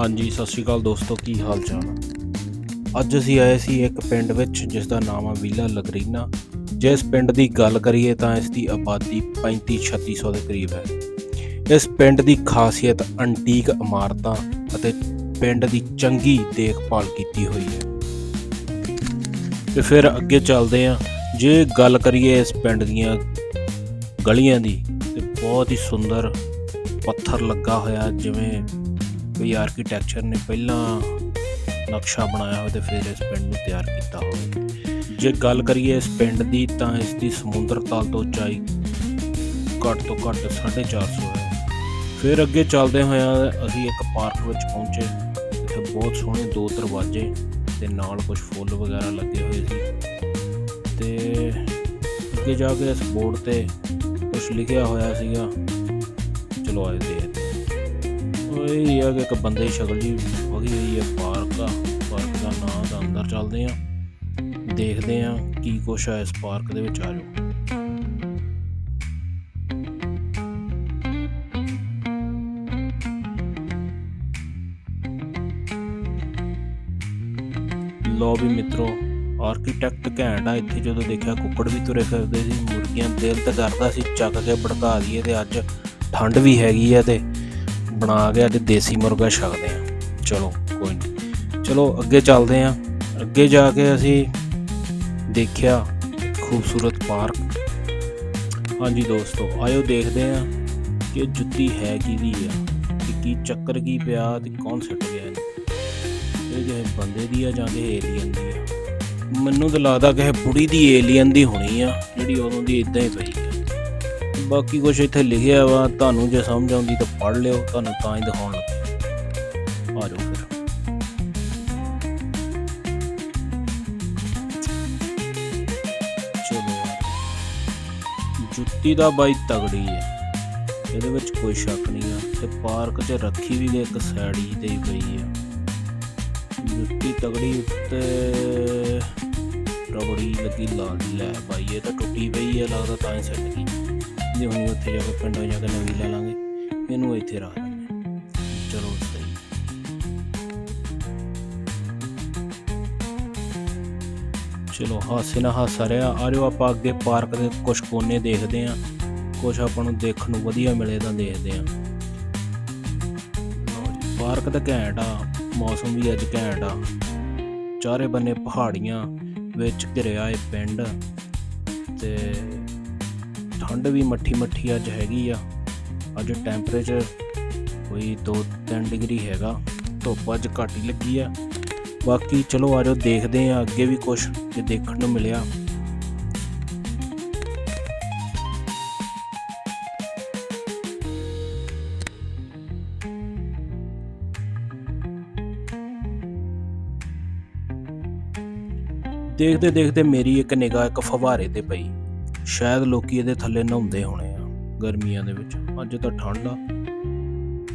ਹਾਂਜੀ, ਸਤਿ ਸ਼੍ਰੀ ਅਕਾਲ ਦੋਸਤੋ, ਕੀ ਹਾਲ ਚਾਲ? ਅੱਜ ਅਸੀਂ ਆਏ ਸੀ ਇੱਕ ਪਿੰਡ ਵਿੱਚ ਜਿਸ ਦਾ ਨਾਮ ਆ ਵੀਲਾ ਲਗਰੀਨਾ। ਜੇ ਇਸ ਪਿੰਡ ਦੀ ਗੱਲ ਕਰੀਏ ਤਾਂ ਇਸ ਦੀ ਆਬਾਦੀ 35-3600 ਦੇ ਕਰੀਬ ਹੈ। ਇਸ ਪਿੰਡ ਦੀ ਖਾਸੀਅਤ ਅੰਟੀਕ ਇਮਾਰਤਾਂ ਅਤੇ ਪਿੰਡ ਦੀ ਚੰਗੀ ਦੇਖਭਾਲ ਕੀਤੀ ਹੋਈ ਹੈ। ਤੇ ਫਿਰ ਅੱਗੇ ਚੱਲਦੇ ਹਾਂ। ਜੇ ਗੱਲ ਕਰੀਏ ਇਸ ਪਿੰਡ ਦੀਆਂ ਗਲੀਆਂ ਦੀ, ਤੇ ਬਹੁਤ ਹੀ ਸੁੰਦਰ ਪੱਥਰ ਲੱਗਾ ਹੋਇਆ, ਜਿਵੇਂ ਕੋਈ ਆਰਕੀਟੈਕਚਰ ਨੇ ਪਹਿਲਾਂ ਨਕਸ਼ਾ ਬਣਾਇਆ ਹੋਵੇ ਤੇ ਫਿਰ ਇਸ ਪਿੰਡ ਨੂੰ ਤਿਆਰ ਕੀਤਾ ਹੋਵੇ। ਜੇ ਗੱਲ ਕਰੀਏ ਇਸ ਪਿੰਡ ਦੀ ਤਾਂ ਇਸ ਦੀ ਸਮੁੰਦਰ ਤਲ ਤੋਂ ਉਚਾਈ ਘੱਟ ਤੋਂ ਘੱਟ 450 ਹੈ। ਫਿਰ ਅੱਗੇ ਚੱਲਦੇ ਹੋਇਆ ਅਸੀਂ ਇੱਕ ਪਾਰਕ ਵਿੱਚ ਪਹੁੰਚੇ। ਇੱਥੇ ਬਹੁਤ ਸੋਹਣੇ ਦੋ ਦਰਵਾਜ਼ੇ ਤੇ ਨਾਲ ਕੁਝ ਫੁੱਲ ਵਗੈਰਾ ਲੱਗੇ ਹੋਏ ਸੀ। ਤੇ ਅੱਗੇ ਜਾ ਕੇ ਇਸ ਬੋਰਡ ਤੇ ਕੁਝ ਲਿਖਿਆ ਹੋਇਆ ਸੀਗਾ। ਚਲੋ ਆਏ ਦੇਖਦੇ ਇਹ ਆ ਕਿ ਇੱਕ ਬੰਦੇ ਦੀ ਸ਼ਕਲ ਜੀ ਵਗੀ ਹੋਈ ਹੈ ਪਾਰਕ ਆ ਪਾਰਕ ਦਾ ਨਾਂ ਦਾ ਅੰਦਰ ਚੱਲਦੇ ਆ। ਦੇਖਦੇ ਆ ਕੀ ਕੁਛ ਆ ਇਸ ਪਾਰਕ ਦੇ ਵਿੱਚ, ਆ ਜਾਓ। ਲੋ ਵੀ ਮਿੱਤਰੋ ਆਰਕੀਟੈਕਟ ਘੈਂਟ ਆ, ਇੱਥੇ ਜਦੋਂ ਦੇਖਿਆ ਕੁੱਕੜ ਵੀ ਤੁਰੇ ਫਿਰਦੇ ਸੀ, ਮੁਰਗੀਆਂ ਦਿਲ ਤੇ ਕਰਦਾ ਸੀ, ਚੱਕ ਕੇ ਭੜਕਾ ਦਈਏ ਤੇ ਅੱਜ ਠੰਡ ਵੀ ਹੈਗੀ ਆ ਤੇ ਬਣਾ ਕੇ ਅੱਜ ਦੇਸੀ ਮੁਰਗਾ ਛਕਦੇ ਆ ਚਲੋ, ਕੋਈ ਨਹੀਂ ਚਲੋ, ਅੱਗੇ ਚੱਲਦੇ ਆ ਅੱਗੇ ਜਾ ਕੇ ਅਸੀਂ ਦੇਖਿਆ ਖੂਬਸੂਰਤ ਪਾਰਕ। ਹਾਂਜੀ ਦੋਸਤੋ, ਆਇਓ ਦੇਖਦੇ ਆ ਕਿ ਜੁੱਤੀ ਹੈ ਕਿਹਦੀ ਆ ਕਿ ਕੀ ਚੱਕਰ ਕੀ ਪਿਆ ਤੇ ਕੌਣ ਸਿੱਟ ਗਿਆ ਇਹ ਜਿਹੇ ਬੰਦੇ ਦੀ ਆ ਜਾਂ ਕਿ ਏਲੀਅਨ ਦੀ ਆ? ਮੈਨੂੰ ਤਾਂ ਲੱਗਦਾ ਕਿ ਇਹ ਬੁੜੀ ਦੀ ਏਲੀਅਨ ਦੀ ਹੋਣੀ ਆ, ਜਿਹੜੀ ਉਦੋਂ ਦੀ ਇਦਾਂ ਹੀ ਪਈ। ਬਾਕੀ ਕੁਝ ਇੱਥੇ ਲਿਖਿਆ ਵਾ, ਤੁਹਾਨੂੰ ਜੇ ਸਮਝ ਆਉਂਦੀ ਤਾਂ ਪੜ੍ਹ ਲਿਓ, ਤੁਹਾਨੂੰ ਤਾਂ ਹੀ ਦਿਖਾਉਣ ਲੱਗੇ। ਆ ਜਾਓ ਫਿਰ। ਜੁੱਤੀ ਦਾ ਬਾਈ ਤਗੜੀ ਹੈ ਇਹਦੇ ਵਿੱਚ ਕੋਈ ਸ਼ੱਕ ਨਹੀਂ ਆ। ਤੇ ਪਾਰਕ 'ਚ ਰੱਖੀ ਵੀ ਇੱਕ ਸੈੜੀ ਤੇ ਹੀ ਪਈ ਆ। ਜੁੱਤੀ ਤਗੜੀ ਉੱਤੇ ਰਬੜੀ ਲੱਗੀ ਲਾ ਲੈ। ਬਾਈ, ਇਹ ਤਾਂ ਟੁੱਟੀ ਪਈ ਹੈ ਲੱਗਦਾ ਤਾਂ ਹੀ ਸੱਟ ਗਈ ਜੇ ਹੁਣ ਉੱਥੇ ਜਾ ਕੇ ਪਿੰਡੋਂ ਜਾ ਕੇ ਨਵੀਂ ਲੈ ਲਾਂਗੇ ਇਹਨੂੰ ਇੱਥੇ ਰੱਖ ਦਿੰਦੇ ਚਲੋ ਸਹੀ ਚਲੋ ਹਾਸੇ ਨਾਲ ਹਾਸਾ ਰਿਹਾ। ਆ ਜਾਓ ਆਪਾਂ ਅੱਗੇ ਪਾਰਕ ਦੇ ਕੁਝ ਕੋਨੇ ਦੇਖਦੇ ਆਂ ਕੁਝ ਆਪਾਂ ਨੂੰ ਦੇਖਣ ਨੂੰ ਵਧੀਆ ਮਿਲੇ ਤਾਂ ਦੇਖਦੇ ਆਂ ਪਾਰਕ ਤਾਂ ਘੈਂਟ ਆ। ਮੌਸਮ ਵੀ ਅੱਜ ਘੈਂਟ ਆ। ਚਾਰੇ ਬੰਨੇ ਪਹਾੜੀਆਂ, ਵਿੱਚ ਘਿਰਿਆ ਇਹ ਪਿੰਡ। ਤੇ ਠੰਡ ਵੀ ਮੱਠੀ ਮੱਠੀ ਅੱਜ ਹੈਗੀ ਆ। ਅੱਜ ਟੈਂਪਰੇਚਰ ਕੋਈ 2-3 ਡਿਗਰੀ ਹੈਗਾ। ਧੁੱਪ ਅੱਜ ਘੱਟ ਹੀ ਲੱਗੀ ਆ। ਬਾਕੀ ਚਲੋ ਆਜੋ ਦੇਖਦੇ ਆ, ਅੱਗੇ ਵੀ ਕੁਝ ਜੇ ਦੇਖਣ ਨੂੰ ਮਿਲਿਆ। ਦੇਖਦੇ ਦੇਖਦੇ ਮੇਰੀ ਇੱਕ ਨਿਗਾਹ ਇੱਕ ਫਵਾਰੇ ਤੇ ਪਈ। ਸ਼ਾਇਦ ਲੋਕੀ ਇਹਦੇ ਥੱਲੇ ਨਹਾਉਂਦੇ ਹੋਣੇ ਆ, ਗਰਮੀਆਂ ਦੇ ਵਿੱਚ। ਅੱਜ ਤਾਂ ਠੰਡ ਆ।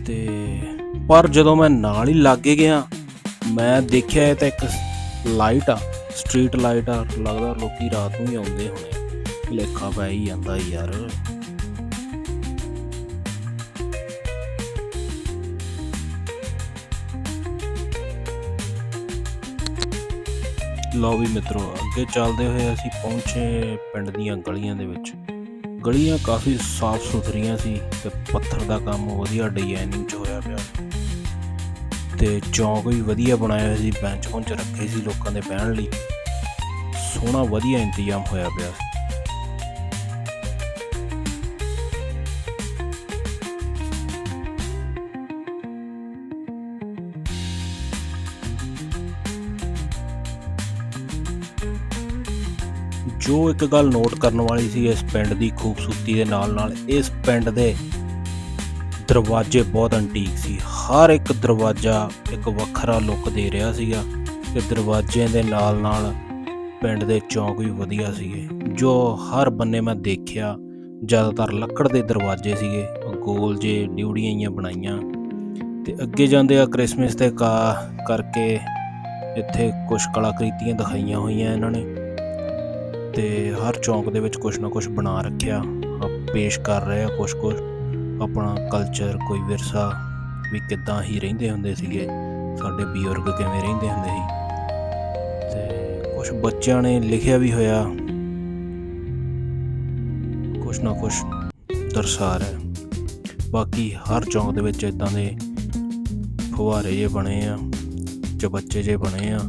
ਤੇ ਪਰ ਜਦੋਂ ਮੈਂ ਨਾਲ ਹੀ ਲਾਗੇ ਗਿਆ, ਮੈਂ ਦੇਖਿਆ ਇਹ ਤਾਂ ਇੱਕ ਲਾਈਟ ਆ, ਸਟਰੀਟ ਲਾਈਟ ਆ। ਲੱਗਦਾ ਲੋਕੀ ਰਾਤ ਨੂੰ ਹੀ ਆਉਂਦੇ ਹੋਣੇ ਲੇਖਾ ਪੈ ਹੀ ਜਾਂਦਾ ਯਾਰ। ਲਓ ਵੀ ਮਿੱਤਰੋ, ਅੱਗੇ ਚੱਲਦੇ ਹੋਏ ਅਸੀਂ ਪਹੁੰਚੇ ਪਿੰਡ ਦੀਆਂ ਗਲੀਆਂ ਦੇ ਵਿੱਚ। ਗਲੀਆਂ ਕਾਫੀ ਸਾਫ਼ ਸੁਥਰੀਆਂ ਸੀ ਤੇ ਪੱਥਰ ਦਾ ਕੰਮ ਵਧੀਆ ਡਿਜ਼ਾਈਨਿੰਗ ਚ ਹੋਇਆ ਪਿਆ। ਤੇ ਚੌਂਕ ਵੀ ਵਧੀਆ ਬਣਾਇਆ ਹੋਇਆ ਸੀ, ਬੈਂਚ ਪੁੰਚ ਰੱਖੇ ਸੀ ਲੋਕਾਂ ਦੇ ਬਹਿਣ ਲਈ। ਸੋਹਣਾ ਵਧੀਆ ਇੰਤਜ਼ਾਮ ਹੋਇਆ ਪਿਆ। ਸੀ। ਜੋ ਇੱਕ ਗੱਲ ਨੋਟ ਕਰਨ ਵਾਲੀ ਸੀ ਇਸ ਪਿੰਡ ਦੀ ਖੂਬਸੂਰਤੀ ਦੇ ਨਾਲ ਨਾਲ ਇਸ ਪਿੰਡ ਦੇ ਦਰਵਾਜ਼ੇ ਬਹੁਤ ਅੰਟੀਕ ਸੀ। ਹਰ ਇੱਕ ਦਰਵਾਜ਼ਾ ਇੱਕ ਵੱਖਰਾ ਲੁੱਕ ਦੇ ਰਿਹਾ ਸੀਗਾ ਤੇ ਦਰਵਾਜ਼ਿਆਂ ਦੇ ਨਾਲ ਨਾਲ ਪਿੰਡ ਦੇ ਚੌਂਕ ਵੀ ਵਧੀਆ ਸੀਗੇ। ਜੋ ਹਰ ਬੰਨੇ ਮੈਂ ਦੇਖਿਆ, ਜ਼ਿਆਦਾਤਰ ਲੱਕੜ ਦੇ ਦਰਵਾਜ਼ੇ ਸੀਗੇ, ਗੋਲ ਜੇ ਡਿਊੜੀਆਂ ਜਿਹੀਆਂ ਬਣਾਈਆਂ। ਤੇ ਅੱਗੇ ਜਾਂਦੇ ਆ ਕ੍ਰਿਸਮਸ ਤੇ ਕਾ, ਕਰਕੇ ਇੱਥੇ ਕੁਝ ਕਲਾਕ੍ਰਿਤੀਆਂ ਦਿਖਾਈਆਂ ਹੋਈਆਂ ਇਹਨਾਂ ਨੇ। ਤੇ ਹਰ ਚੌਂਕ ਦੇ ਵਿੱਚ ਕੁਝ ਨਾ ਕੁਝ ਬਣਾ ਰੱਖਿਆ। ਪੇਸ਼ ਕਰ ਰਹੇ ਆ ਕੁਝ ਕੁਝ ਆਪਣਾ ਕਲਚਰ ਕੋਈ ਵਿਰਸਾ ਵੀ ਕਿੱਦਾਂ ਹੀ ਰਹਿੰਦੇ ਹੁੰਦੇ ਸੀਗੇ। ਸਾਡੇ ਬਜ਼ੁਰਗ ਕਿਵੇਂ ਰਹਿੰਦੇ ਹੁੰਦੇ ਸੀ। ਤੇ ਕੁਝ ਬੱਚਿਆਂ ਨੇ ਲਿਖਿਆ ਵੀ ਹੋਇਆ। ਕੁਛ ਨਾ ਕੁਛ ਦਰਸਾ ਰਿਹਾ। ਬਾਕੀ ਹਰ ਚੌਂਕ ਦੇ ਵਿੱਚ ਇਦਾਂ ਦੇ ਫੁਹਾਰੇ ਜੇ ਬਣੇ ਆ ਚਬੱਚੇ ਜੇ ਬਣੇ ਆ।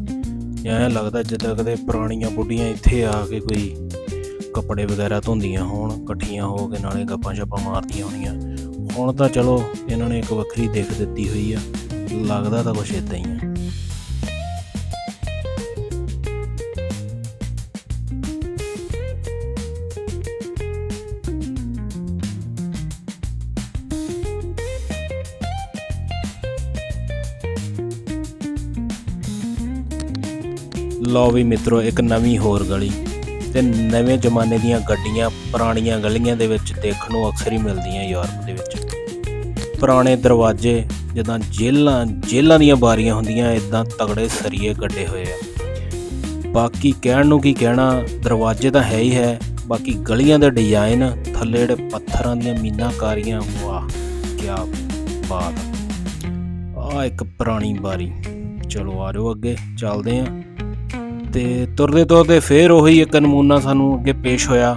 ਐਂ ਲੱਗਦਾ ਜਿੱਦਾਂ ਕਦੇ ਪੁਰਾਣੀਆਂ ਬੁੱਢੀਆਂ ਇੱਥੇ ਆ ਕੇ ਕੋਈ ਕੱਪੜੇ ਵਗੈਰਾ ਧੋਂਦੀਆਂ ਹੋਣ, ਇਕੱਠੀਆਂ ਹੋ ਕੇ ਨਾਲੇ ਗੱਪਾਂ ਛੱਪਾਂ ਮਾਰਦੀਆਂ ਹੋਣੀਆਂ। ਹੁਣ ਤਾਂ ਚਲੋ ਇਹਨਾਂ ਨੇ ਇੱਕ ਵੱਖਰੀ ਦਿੱਖ ਦਿੱਤੀ ਹੋਈ ਆ, ਲੱਗਦਾ ਤਾਂ ਕੁਛ ਇਦਾਂ ਹੀ ਆ। ਲਓ ਵੀ ਮਿੱਤਰੋ, ਇੱਕ ਨਵੀਂ ਹੋਰ ਗਲੀ ਤੇ ਨਵੇਂ ਜ਼ਮਾਨੇ ਦੀਆਂ ਗੱਡੀਆਂ, ਪੁਰਾਣੀਆਂ ਗਲੀਆਂ ਦੇ ਵਿੱਚ ਦੇਖਣ ਨੂੰ ਅਕਸਰ ਹੀ ਮਿਲਦੀਆਂ ਯੂਰਪ ਦੇ ਵਿੱਚ। ਪੁਰਾਣੇ ਦਰਵਾਜ਼ੇ ਜਿੱਦਾਂ ਜੇਲਾਂ ਜੇਲਾਂ ਦੀਆਂ ਬਾਰੀਆਂ ਹੁੰਦੀਆਂ ਇਦਾਂ ਤਗੜੇ ਸਰੀਏ ਗੱਡੇ ਹੋਏ ਆ। ਬਾਕੀ ਕਹਿਣ ਨੂੰ ਕੀ ਕਹਿਣਾ, ਦਰਵਾਜ਼ੇ ਤਾਂ ਹੈ ਹੀ ਹੈ, ਬਾਕੀ ਗਲੀਆਂ ਦੇ ਡਿਜ਼ਾਈਨ ਥੱਲੇ ਜਿਹੜੇ ਪੱਥਰਾਂ ਦੀਆਂ ਮੀਨਾਕਾਰੀਆਂ ਵਾਹ ਕੀ ਬਾਤ। ਆ ਇੱਕ ਪੁਰਾਣੀ ਬਾਰੀ। ਚਲੋ ਆ ਜਾਓ ਅੱਗੇ, ਚੱਲਦੇ ਆਂ। ਤੇ ਤੁਰਦੇ ਤੁਰਦੇ ਫੇਰ ਉਹੀ ਇੱਕ ਨਮੂਨਾ ਸਾਨੂੰ ਅੱਗੇ ਪੇਸ਼ ਹੋਇਆ।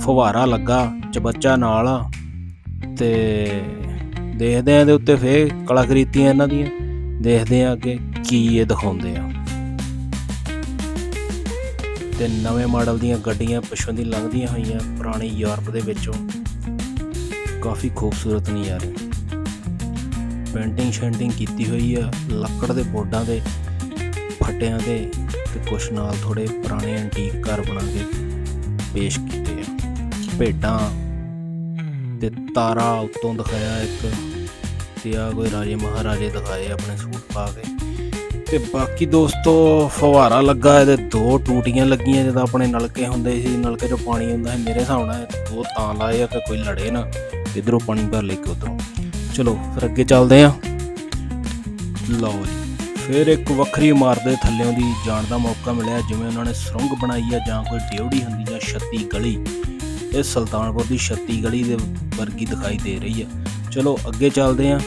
ਫੁਹਾਰਾ ਲੱਗਾ, ਚਬੱਚਾ ਨਾਲ। ਆ ਤੇ ਦੇਖਦੇ ਆਂ ਇਹਦੇ ਉੱਤੇ ਫੇਰ ਕਲਾਕ੍ਰਿਤੀਆਂ ਇਹਨਾਂ ਦੀਆਂ। ਦੇਖਦੇ ਆਂ ਅੱਗੇ ਕੀ ਇਹ ਦਿਖਾਉਂਦੇ ਆ। ਤੇ ਨਵੇਂ ਮਾਡਲ ਦੀਆਂ ਗੱਡੀਆਂ ਪਿੱਛੋਂ ਦੀ ਲੰਘਦੀਆਂ ਹੋਈਆਂ ਪੁਰਾਣੀ ਯੂਰਪ ਦੇ ਵਿੱਚੋਂ। ਕਾਫੀ ਖੂਬਸੂਰਤ ਨਜ਼ਾਰੇ। ਪੇਂਟਿੰਗ ਸ਼ੈਂਟਿੰਗ ਕੀਤੀ ਹੋਈ ਆ ਲੱਕੜ ਦੇ ਬੋਰਡਾਂ ਦੇ। ਫੱਟਿਆਂ ਦੇ ਤੇ ਕੁਛ ਨਾਲ ਥੋੜੇ ਪੁਰਾਣੇ ਐਂਟੀਕ ਘਰ ਬਣਾ ਕੇ ਪੇਸ਼ ਕੀਤੇ ਆ। ਭੇਡਾਂ ਤੇ ਤਾਰਾ ਉੱਤੋਂ ਦਿਖਾਇਆ ਇੱਕ ਤੇ ਆ ਕੋਈ ਰਾਜੇ ਮਹਾਰਾਜੇ ਦਿਖਾਏ ਆਪਣੇ ਸੂਟ ਪਾ ਕੇ। ਤੇ ਬਾਕੀ ਦੋਸਤੋ ਫਵਾਰਾ ਲੱਗਾ ਇਹਦੇ, ਦੋ ਟੂਟੀਆਂ ਲੱਗੀਆਂ ਜਦੋਂ ਆਪਣੇ ਨਲਕੇ ਹੁੰਦੇ ਸੀ, ਨਲਕੇ 'ਚੋਂ ਪਾਣੀ ਹੁੰਦਾ ਸੀ ਮੇਰੇ ਹਿਸਾਬ ਨਾਲ, ਦੋ ਤਾਂ ਲਾਏ ਆ ਕਿ ਕੋਈ ਲੜੇ ਨਾ, ਇਧਰੋਂ ਪਾਣੀ ਭਰ ਲੈ ਕੇ ਉਧਰੋਂ। ਚਲੋ, ਫਿਰ ਅੱਗੇ ਚੱਲਦੇ ਆ ਲਓ ਜੀ। ਫਿਰ ਇੱਕ ਵੱਖਰੀ ਇਮਾਰਤ ਦੇ ਥੱਲਿਓਂ ਦੀ ਜਾਣ ਦਾ ਮੌਕਾ ਮਿਲਿਆ, ਜਿਵੇਂ ਉਹਨਾਂ ਨੇ ਸੁਰੰਗ ਬਣਾਈ ਆ ਜਾਂ ਕੋਈ ਡਿਉੜੀ ਹੁੰਦੀ ਆ ਛੱਤੀ ਗਲੀ। ਇਹ ਸੁਲਤਾਨਪੁਰ ਦੀ ਛੱਤੀ ਗਲੀ ਦੇ ਵਰਗੀ ਦਿਖਾਈ ਦੇ ਰਹੀ ਆ ਚਲੋ, ਅੱਗੇ ਚੱਲਦੇ ਆ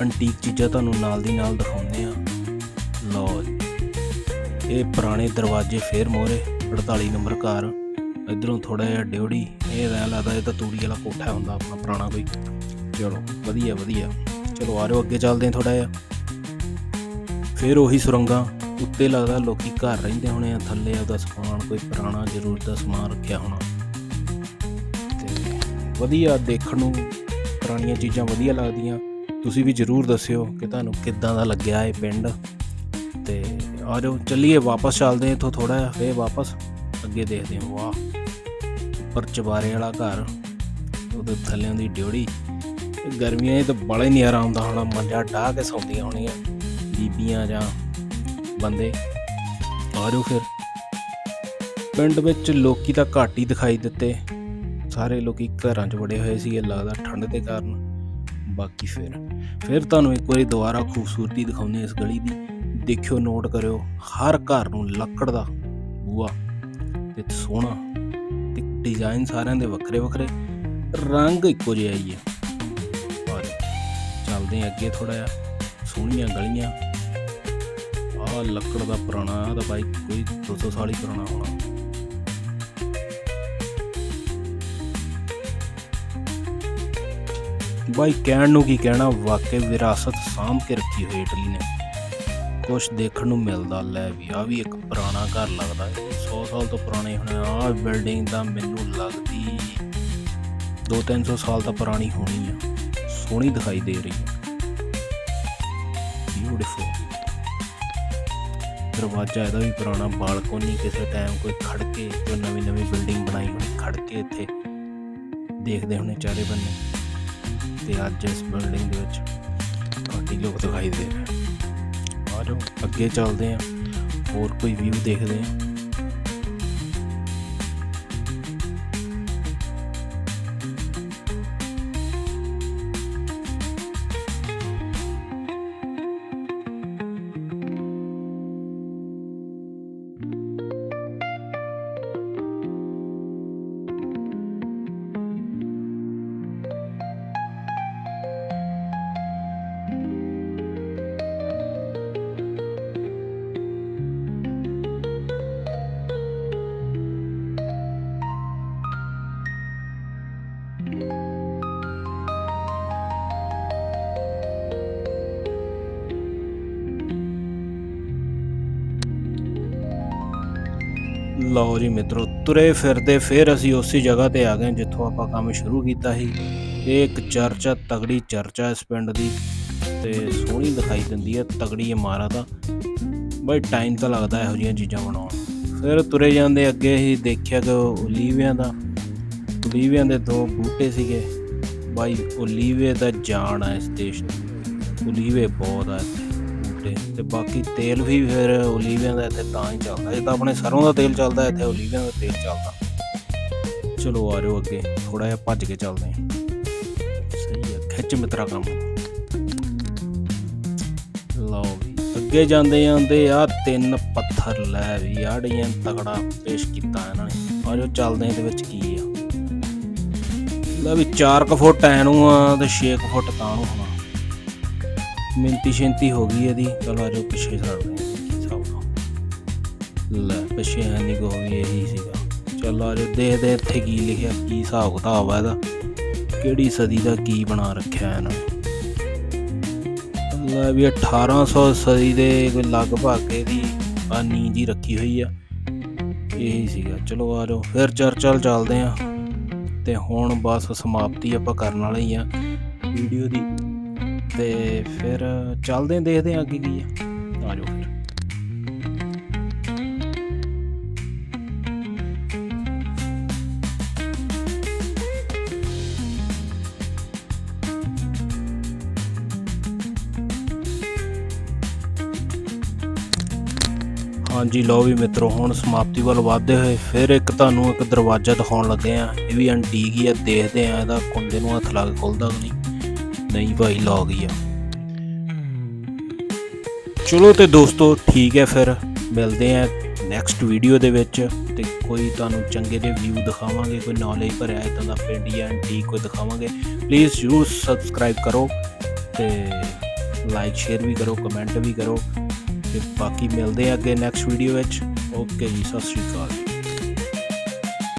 ਅੰਟੀਕ ਚੀਜ਼ਾਂ ਤੁਹਾਨੂੰ ਨਾਲ ਦੀ ਨਾਲ ਦਿਖਾਉਂਦੇ ਆ ਲਓ ਇਹ ਪੁਰਾਣੇ ਦਰਵਾਜ਼ੇ ਫੇਰ ਮੋਰੇ 48 ਨੰਬਰ ਘਰ। ਇਧਰੋਂ ਥੋੜਾ ਜਿਹਾ ਡਿਉੜੀ ਇਹ ਰਹਿ ਲੱਗਦਾ, ਇਹ ਤਾਂ ਤੂੜੀ ਵਾਲਾ ਕੋਠਾ ਹੁੰਦਾ, ਆਪਣਾ ਪੁਰਾਣਾ ਕੋਈ। ਚਲੋ, ਵਧੀਆ ਵਧੀਆ। ਚਲੋ, ਆ ਜਾਓ, ਅੱਗੇ ਚੱਲਦੇ ਆ ਥੋੜਾ ਜਿਹਾ। ਫਿਰ ਉਹੀ ਸੁਰੰਗਾਂ ਉੱਤੇ ਲੱਗਦਾ ਲੋਕੀ ਘਰ ਰਹਿੰਦੇ ਹੋਣੇ ਆ, ਥੱਲੇ ਉਹਦਾ ਸਮਾਨ, ਕੋਈ ਪੁਰਾਣਾ ਜ਼ਰੂਰਤ ਦਾ ਸਮਾਨ ਰੱਖਿਆ ਹੋਣਾ। ਤੇ ਵਧੀਆ ਦੇਖਣ ਨੂੰ ਪੁਰਾਣੀਆਂ ਚੀਜ਼ਾਂ ਵਧੀਆ ਲੱਗਦੀਆਂ। ਤੁਸੀਂ ਵੀ ਜ਼ਰੂਰ ਦੱਸਿਓ ਕਿ ਤੁਹਾਨੂੰ ਕਿੱਦਾਂ ਦਾ ਲੱਗਿਆ ਇਹ ਪਿੰਡ। ਤੇ ਆ ਜਾਓ, ਚੱਲੀਏ ਵਾਪਸ, ਚੱਲਦੇ ਇੱਥੋਂ ਥੋੜਾ ਜਿਹਾ, ਫੇਰ ਵਾਪਸ। ਅੱਗੇ ਦੇਖਦੇ ਹਾਂ, ਵਾਹ, ਉੱਪਰ ਚਬਾਰੇ ਵਾਲਾ ਘਰ, ਉਹਦੇ ਥੱਲੇ ਦੀ ਡਿਉੜੀ ਗਰਮੀਆਂ 'ਚ ਤਾਂ ਬੜਾ ਹੀ ਨਜ਼ਾਰਾ ਆਉਂਦਾ ਹੋਣਾ ਮੰਜਾ ਢਾਹ ਕੇ ਸੌਂਦੀਆਂ ਹੋਣੀਆਂ। ਬੀਬੀਆਂ ਜਾਂ ਬੰਦੇ, ਆ ਜਾਓ ਫਿਰ। ਪਿੰਡ ਵਿੱਚ ਲੋਕੀ ਤਾਂ ਘੱਟ ਹੀ ਦਿਖਾਈ ਦਿੱਤੇ। ਸਾਰੇ ਲੋਕੀ ਘਰਾਂ 'ਚ ਵੜੇ ਹੋਏ ਸੀ ਇਹ ਲੱਗਦਾ ਠੰਡ ਦੇ ਕਾਰਨ। ਬਾਕੀ ਫਿਰ ਫਿਰ ਤੁਹਾਨੂੰ ਇੱਕ ਵਾਰੀ ਦੁਬਾਰਾ ਖੂਬਸੂਰਤੀ ਦਿਖਾਉਂਦੇ ਇਸ ਗਲੀ ਦੀ। ਦੇਖਿਓ ਨੋਟ ਕਰਿਓ, ਹਰ ਘਰ ਨੂੰ ਲੱਕੜ ਦਾ ਬੂਆ ਤੇ ਸੋਹਣਾ ਤੇ ਡਿਜ਼ਾਈਨ ਸਾਰਿਆਂ ਦੇ ਵੱਖਰੇ ਵੱਖਰੇ ਰੰਗ ਇੱਕੋ ਜਿਹਾ ਹੀ ਹੈ ਚੱਲਦੇ ਅੱਗੇ ਥੋੜਾ ਜਿਹਾ, ਸੋਹਣੀਆਂ ਗਲੀਆਂ। ਆਹ ਲੱਕੜ ਦਾ ਪੁਰਾਣਾ, ਆਹ ਤਾਂ ਬਾਈ ਕੋਈ 200 ਸਾਲ ਹੀ ਪੁਰਾਣਾ ਹੋਣਾ। ਬਾਈ ਕਹਿਣ ਨੂੰ ਕੀ ਕਹਿਣਾ, ਵਾਕਈ ਵਿਰਾਸਤ ਸਾਂਭ ਕੇ ਰੱਖੀ ਹੋਈ ਇਟਲੀ ਨੇ। ਕੁਝ ਦੇਖਣ ਨੂੰ ਮਿਲਦਾ, ਲੈ ਵੀ ਆ ਵੀ ਇੱਕ ਪੁਰਾਣਾ ਘਰ ਲੱਗਦਾ ਹੈ। 100 ਸਾਲ ਤੋਂ ਪੁਰਾਣੇ ਹੋਣੇ ਆ ਬਿਲਡਿੰਗ ਦਾ ਮੈਨੂੰ ਲੱਗਦੀ 2-300 ਸਾਲ ਤਾਂ ਪੁਰਾਣੀ ਹੋਣੀ ਆ। ਸੋਹਣੀ ਦਿਖਾਈ ਦੇ ਰਹੀ ਹੈ। ਬਿਊਟੀਫੁਲ ਦਰਵਾਜ਼ਾ ਇਹਦਾ ਵੀ ਪੁਰਾਣਾ, ਬਾਲਕੋਨੀ ਕਿਸੇ ਟਾਈਮ ਕੋਈ ਖੜ ਕੇ ਜੋ ਨਵੀਂ ਨਵੀਂ ਬਿਲਡਿੰਗ ਬਣਾਈ ਹੋਣੀ ਖੜ ਕੇ ਇੱਥੇ ਦੇਖਦੇ ਹੋਣੇ ਚਾਰੇ ਬੰਨੇ। ਤੇ ਅੱਜ ਇਸ ਬਿਲਡਿੰਗ ਦੇ ਵਿੱਚ ਕਾਫੀ ਲੋਕ ਦਿਖਾਈ ਦੇ ਰਹੇ ਆ ਜਾਓ ਅੱਗੇ ਚੱਲਦੇ ਆ ਹੋਰ ਕੋਈ ਵਿਊ ਦੇਖਦੇ ਆ ਲਓ ਜੀ ਮਿੱਤਰੋ, ਤੁਰੇ ਫਿਰਦੇ ਫਿਰ ਅਸੀਂ ਉਸੇ ਜਗ੍ਹਾ ਤੇ ਆ ਗਏ ਜਿੱਥੋਂ ਆਪਾਂ ਕੰਮ ਸ਼ੁਰੂ ਕੀਤਾ ਸੀ। ਇਹ ਇੱਕ ਚਰਚ ਆ ਤਗੜੀ ਚਰਚ ਆ ਇਸ ਪਿੰਡ ਦੀ ਤੇ ਸੋਹਣੀ ਦਿਖਾਈ ਦਿੰਦੀ ਹੈ ਤਗੜੀ ਇਮਾਰਤ ਆ। ਬਈ ਟਾਈਮ ਤਾਂ ਲੱਗਦਾ ਇਹੋ ਜਿਹੀਆਂ ਚੀਜ਼ਾਂ ਬਣਾਉਣ ਫਿਰ ਤੁਰੇ ਜਾਂਦੇ ਅੱਗੇ ਹੀ ਦੇਖਿਆ ਕਿ ਓਲੀਵਿਆਂ ਦਾ, ਓਲੀਵਿਆਂ ਦੇ ਦੋ ਬੂਟੇ ਸੀਗੇ। ਬਾਈ ਓਲੀਵੇ ਦਾ ਜਾਨ ਆ ਇਸ ਦੇਸ਼ ਦੀ, ਓਲੀਵੇ ਬਹੁਤ ਆ ਇੱਥੇ। ਬੂਟੇ ਤੇ ਬਾਕੀ ਤੇਲ ਵੀ ਫਿਰ ਓਲੀਵਿਆਂ ਦਾ ਇੱਥੇ ਤਾਂ ਹੀ ਚੱਲਦਾ। ਇਹ ਤਾਂ ਆਪਣੇ ਸਰੋਂ ਦਾ ਤੇਲ ਚੱਲਦਾ, ਇੱਥੇ ਓਲੀਵਿਆਂ ਦਾ ਤੇਲ ਚੱਲਦਾ। ਚਲੋ ਆ ਜਾਓ ਅੱਗੇ ਥੋੜਾ ਜਿਹਾ ਭੱਜ ਕੇ ਚੱਲਦੇ ਹਾਂ। ਸਹੀ ਆ, ਖਿੱਚ ਮਿੱਤਰਾ ਕੰਮ। ਲਓ ਵੀ, ਅੱਗੇ ਜਾਂਦੇ ਜਾਂਦੇ ਆ ਤਿੰਨ ਪੱਥਰ ਲੈ ਵੀ ਆ ਤਗੜਾ ਪੇਸ਼ ਕੀਤਾ ਇਹਨਾਂ ਨੇ। ਆ ਜੋ ਚੱਲਦੇ ਇਹਦੇ ਵਿੱਚ ਕੀ ਆ। ਲੈ ਵੀ 4 ਕੁ ਫੁੱਟ ਐ ਨੂੰ ਆ ਤੇ 6 ਕੁ ਫੁੱਟ ਤਾਂ ਨੂੰ ਹੋਣਾ। ਮਿੰਤੀ ਸ਼ਿੰਤੀ ਹੋ ਗਈ ਇਹਦੀ, ਚਲੋ ਆ ਜੋ ਪਿੱਛੇ ਛੱਡਦੇ ਕੀ ਹਿਸਾਬ ਨਾਲ ਲੈ, ਪਿੱਛੇ ਹੈ ਨਹੀਂ ਕੋਈ ਇਹੀ ਸੀਗਾ। ਚਲ ਆ ਜੋ ਦੇਖਦੇ ਇੱਥੇ ਕੀ ਲਿਖਿਆ, ਕੀ ਹਿਸਾਬ ਕਿਤਾਬ ਆ ਇਹਦਾ। ਕਿਹੜੀ ਸਦੀ ਦਾ ਕੀ ਬਣਾ ਰੱਖਿਆ ਇਹਨਾਂ। ਨੇ ਲੈ ਵੀ 1800 ਸਦੀ ਦੇ ਕੋਈ ਲਗਭਗ ਇਹਦੀ ਆ ਨੀਂਦ ਹੀ ਰੱਖੀ ਹੋਈ ਆ। ਇਹੀ ਸੀਗਾ। ਚਲੋ ਆ ਜਾਓ, ਫਿਰ ਚਰਚਲ ਚੱਲਦੇ ਆ ਤੇ ਹੁਣ ਬਸ ਸਮਾਪਤੀ ਆਪਾਂ ਕਰਨ ਵਾਲੇ ਹੀ ਆ। ਵੀਡੀਓ ਦੀ ਤੇ ਫਿਰ ਚੱਲਦੇ ਆਂ ਦੇਖਦੇ ਆਂ ਅੱਗੇ ਕੀ ਆ ਆ ਜਾਓ ਫਿਰ। ਹਾਂਜੀ ਲਓ ਵੀ ਮਿੱਤਰੋ ਹੁਣ ਸਮਾਪਤੀ ਵੱਲ ਵਧਦੇ ਹੋਏ ਫਿਰ ਇੱਕ ਤੁਹਾਨੂੰ ਇੱਕ ਦਰਵਾਜ਼ਾ ਦਿਖਾਉਣ ਲੱਗੇ ਆ ਇਹ ਵੀ ਐਂਟੀਕ ਹੀ ਆ ਦੇਖਦੇ ਆ ਇਹਦਾ ਕੁੰਡੇ ਨੂੰ ਹੱਥ ਲਾ ਕੇ ਖੁੱਲਦਾ ਕਿ ਨਹੀਂ। ਨਹੀਂ ਭਾਈ ਲੌਗ ਹੀ ਆ। ਚਲੋ ਤੇ ਦੋਸਤੋ, ਠੀਕ ਹੈ ਫਿਰ। ਮਿਲਦੇ ਆ ਨੈਕਸਟ ਵੀਡੀਓ ਦੇ ਵਿੱਚ। ਤੇ ਕੋਈ ਤੁਹਾਨੂੰ ਚੰਗੇ ਜਿਹੇ ਵਿਊ ਦਿਖਾਵਾਂਗੇ, ਕੋਈ ਨੌਲੇਜ ਭਰਿਆ ਇਦਾਂ ਦਾ ਪਿੰਡ ਜਾਂ ਐਂਟੀਕ ਕੋਈ ਦਿਖਾਵਾਂਗੇ ਪਲੀਜ਼ ਜਰੂਰ ਸਬਸਕ੍ਰਾਈਬ ਕਰੋ ਤੇ ਲਾਈਕ ਸ਼ੇਅਰ ਵੀ ਕਰੋ ਕਮੈਂਟ ਵੀ ਕਰੋ। ਤੇ ਬਾਕੀ ਮਿਲਦੇ ਆ ਅੱਗੇ ਨੈਕਸਟ ਵੀਡੀਓ ਵਿੱਚ। ਓਕੇ ਜੀ, ਸਤਿ ਸ਼੍ਰੀ ਅਕਾਲ।